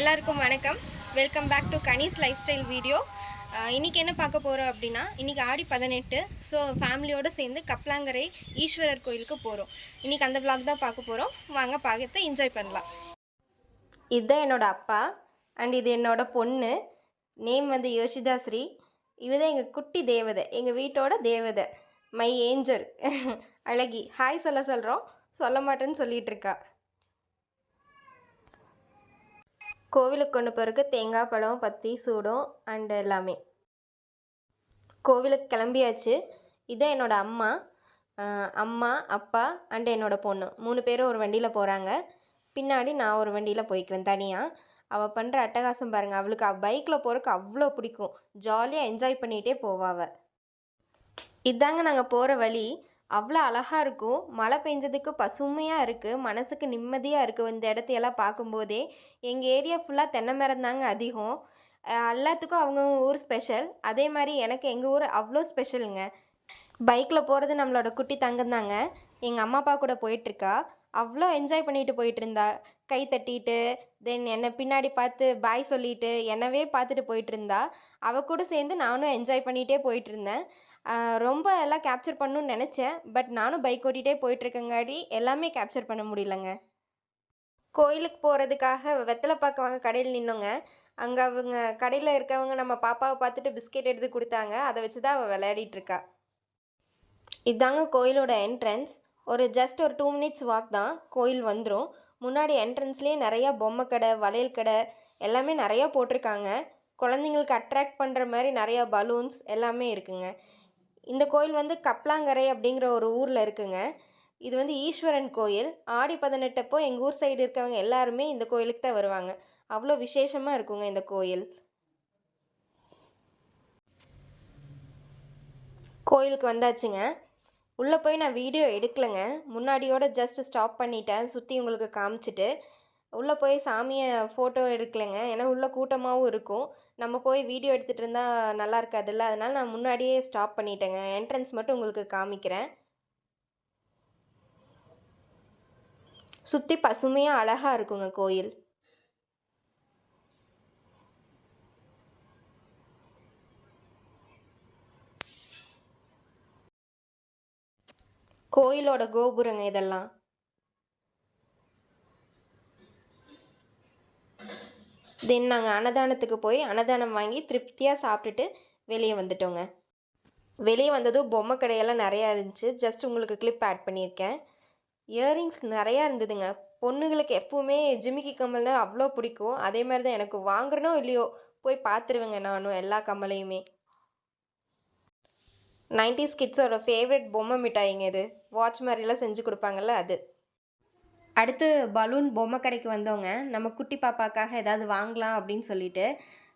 எல்லாருக்கும் வணக்கம். Welcome back to Kani's lifestyle video இன்றைக்கி என்ன பார்க்க போகிறோம் அப்படின்னா இன்றைக்கி ஆடி பதினெட்டு ஸோ ஃபேமிலியோடு சேர்ந்து கப்லாங்கரை ஈஸ்வரர் கோயிலுக்கு போகிறோம் இன்றைக்கி அந்த விளாக் தான் பார்க்க போகிறோம் வாங்க பார்க்கறத என்ஜாய் பண்ணலாம். இதுதான் என்னோடய அப்பா அண்ட் இது என்னோடய பொண்ணு. நேம் வந்து யோஷிதா ஸ்ரீ இவதான் எங்கள் குட்டி தேவதை எங்கள் வீட்டோட தேவதை. மை ஏஞ்சல் அழகி. ஹாய் சொல்ல சொல்கிறோம் சொல்ல மாட்டேன்னு சொல்லிகிட்ருக்கா இருக்கா. கோவிலுக்கு கொண்டு போகிறதுக்கு தேங்காய் பழம் பத்தி சூடம் அண்டு எல்லாமே. கோவிலுக்கு கிளம்பியாச்சு. இதான் என்னோட அம்மா. அம்மா அப்பா அண்டு என்னோடய பொண்ணு. மூணு பேரும் ஒரு வண்டியில் போகிறாங்க பின்னாடி நான் ஒரு வண்டியில் போய்க்குவேன் தனியாக அவள் பண்ணுற அட்டகாசம் பாருங்கள் அவளுக்கு பைக்கில் போகிறக்கு அவ்வளோ பிடிக்கும். ஜாலியாக என்ஜாய் பண்ணிகிட்டே போவா அவள் இதாங்க நாங்கள் போகிற வழி. அவ்வளோ அழகாக இருக்கும். மழை பெஞ்சதுக்கு பசுமையாக இருக்குது மனசுக்கு நிம்மதியாக இருக்குது இந்த இடத்தையெல்லாம் பார்க்கும்போதே எங்கள் ஏரியா ஃபுல்லாக தென்னை மரம் தாங்க அதிகம். எல்லாத்துக்கும் அவங்க ஊர் ஸ்பெஷல் அதே மாதிரி எனக்கு எங்கள் ஊர் அவ்வளோ ஸ்பெஷலுங்க பைக்கில் போகிறது நம்மளோட குட்டி தங்கம் தாங்க எங்கள் அம்மா அப்பா கூட போயிட்டுருக்கா அவ்வளோ என்ஜாய் பண்ணிட்டு போயிட்டு இருந்தா கை தட்டிட்டு தென் என்னை பின்னாடி பார்த்து பாய் சொல்லிட்டு என்னவே பார்த்துட்டு போயிட்டு இருந்தா அவ கூட சேர்ந்து நானும் என்ஜாய் பண்ணிகிட்டே போயிட்டு இருந்தேன் ரொம்ப எல்லாம் கேப்சர் பண்ணணும்னு நினச்சேன். பட் நானும் பைக் ஓட்டிகிட்டே போயிட்டுருக்கங்காடி எல்லாமே கேப்சர் பண்ண முடியலங்க. கோயிலுக்கு போகிறதுக்காக வெத்தலை பார்க்க வாங்க கடையில் நின்னோங்க. அங்கே அவங்க கடையில் இருக்கவங்க நம்ம பாப்பாவை பார்த்துட்டு பிஸ்கெட் எடுத்து கொடுத்தாங்க. அதை வச்சு தான் அவள் விளையாடிட்டு இருக்கா. இதாங்க கோயிலோட என்ட்ரன்ஸ் ஒரு ஜஸ்ட் ஒரு டூ மினிட்ஸ் வாக் தான் கோயில் வந்துடும் முன்னாடி என்ட்ரன்ஸ்லேயே நிறையா பொம்மை கடை வளையல் கடை எல்லாமே நிறையா போட்டிருக்காங்க. குழந்தைங்களுக்கு அட்ராக்ட் பண்ணுற மாதிரி நிறையா பலூன்ஸ் எல்லாமே இருக்குங்க. இந்த கோயில் வந்து கப்லாங்கரை அப்படிங்கிற ஒரு ஊரில் இருக்குங்க. இது வந்து ஈஸ்வரன் கோயில். ஆடி பதினெட்டப்போ எங்கள் ஊர் சைடு இருக்கவங்க எல்லாருமே இந்த கோயிலுக்கு தான் வருவாங்க. அவ்வளோ விசேஷமாக இருக்குங்க இந்த கோயில். கோயிலுக்கு வந்தாச்சுங்க. உள்ளே போய் நான் வீடியோ எடுக்கலைங்க. முன்னாடியோட ஜஸ்ட் ஸ்டாப் பண்ணிட்டேன். சுற்றி உங்களுக்கு காமிச்சிட்டு. உள்ளே போய் சாமியை ஃபோட்டோ எடுக்கலைங்க. ஏன்னா உள்ளே கூட்டமாகவும் இருக்கும். நம்ம போய் வீடியோ எடுத்துகிட்டு இருந்தால் நல்லா இருக்காதுல்ல? அதனால் நான் முன்னாடியே ஸ்டாப் பண்ணிட்டேங்க. என்ட்ரன்ஸ் மட்டும் உங்களுக்கு காமிக்கிறேன். சுற்றி பசுமையாக அழகாக இருக்குங்க கோயில். கோயிலோட கோபுரங்க இதெல்லாம். தென் நாங்கள் அன்னதானத்துக்கு போய் அன்னதானம் வாங்கி திருப்தியாக சாப்பிட்டுட்டு வெளியே வந்துட்டோங்க. வெளியே வந்ததும் பொம்மை கடையெல்லாம் நிறையா இருந்துச்சு. ஜஸ்ட் உங்களுக்கு கிளிப் ஆட் பண்ணியிருக்கேன். இயரிங்ஸ் நிறையா இருந்ததுங்க. பொண்ணுங்களுக்கு எப்போவுமே ஜிமிக்கி கம்மல்னா அவ்வளோ பிடிக்கும். அதே மாதிரி தான் எனக்கு வாங்குறனோ இல்லையோ போய் பார்த்துருவேங்க நானும் எல்லா கம்மலையுமே. நைன்டிஸ் கிட்ஸோட ஃபேவரட் பொம்மை மிட்டாய்ங்க இது. வாட்ச் மாதிரிலாம் செஞ்சு கொடுப்பாங்கல்ல அது. அடுத்து பலூன் பொம்மை கடைக்கு வந்தவங்க நம்ம குட்டி பாப்பாக்காக ஏதாவது வாங்கலாம் அப்படின்னு சொல்லிட்டு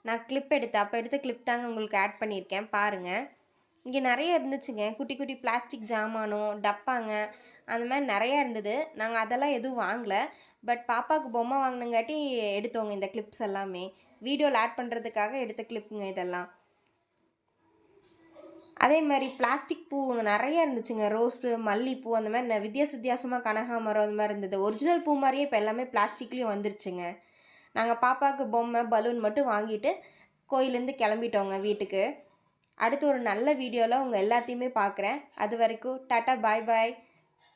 நான் கிளிப் எடுத்து அப்போ எடுத்த கிளிப் தாங்க உங்களுக்கு ஆட் பண்ணியிருக்கேன். பாருங்கள் இங்கே நிறைய இருந்துச்சுங்க. குட்டி குட்டி பிளாஸ்டிக் ஜாமானும் டப்பாங்க அந்த மாதிரி நிறையா இருந்தது. நாங்கள் அதெல்லாம் எதுவும் வாங்கலை. பட் பாப்பாவுக்கு பொம்மை வாங்கினங்காட்டி எடுத்தோங்க இந்த கிளிப்ஸ் எல்லாமே. வீடியோவில் ஆட் பண்ணுறதுக்காக எடுத்த கிளிப்புங்க இதெல்லாம். அதே மாதிரி பிளாஸ்டிக் பூ நிறைய இருந்துச்சுங்க. ரோஸு மல்லிப்பூ அந்த மாதிரி வித்தியாச வித்தியாசமாக கனகாமரம் அந்த மாதிரி இருந்தது. ஒரிஜினல் பூ மாதிரியே இப்போ எல்லாமே பிளாஸ்டிக்லேயும் வந்துருச்சுங்க. நாங்கள் பாப்பாவுக்கு பொம்மை பலூன் மட்டும் வாங்கிட்டு கோயிலேருந்து கிளம்பிட்டோங்க வீட்டுக்கு. அடுத்து ஒரு நல்ல வீடியோவில் உங்கள் எல்லாத்தையுமே பார்க்குறேன் அது வரைக்கும் tata bye bye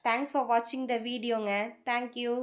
thanks for வாட்சிங் த வீடியோங்க தேங்க்யூ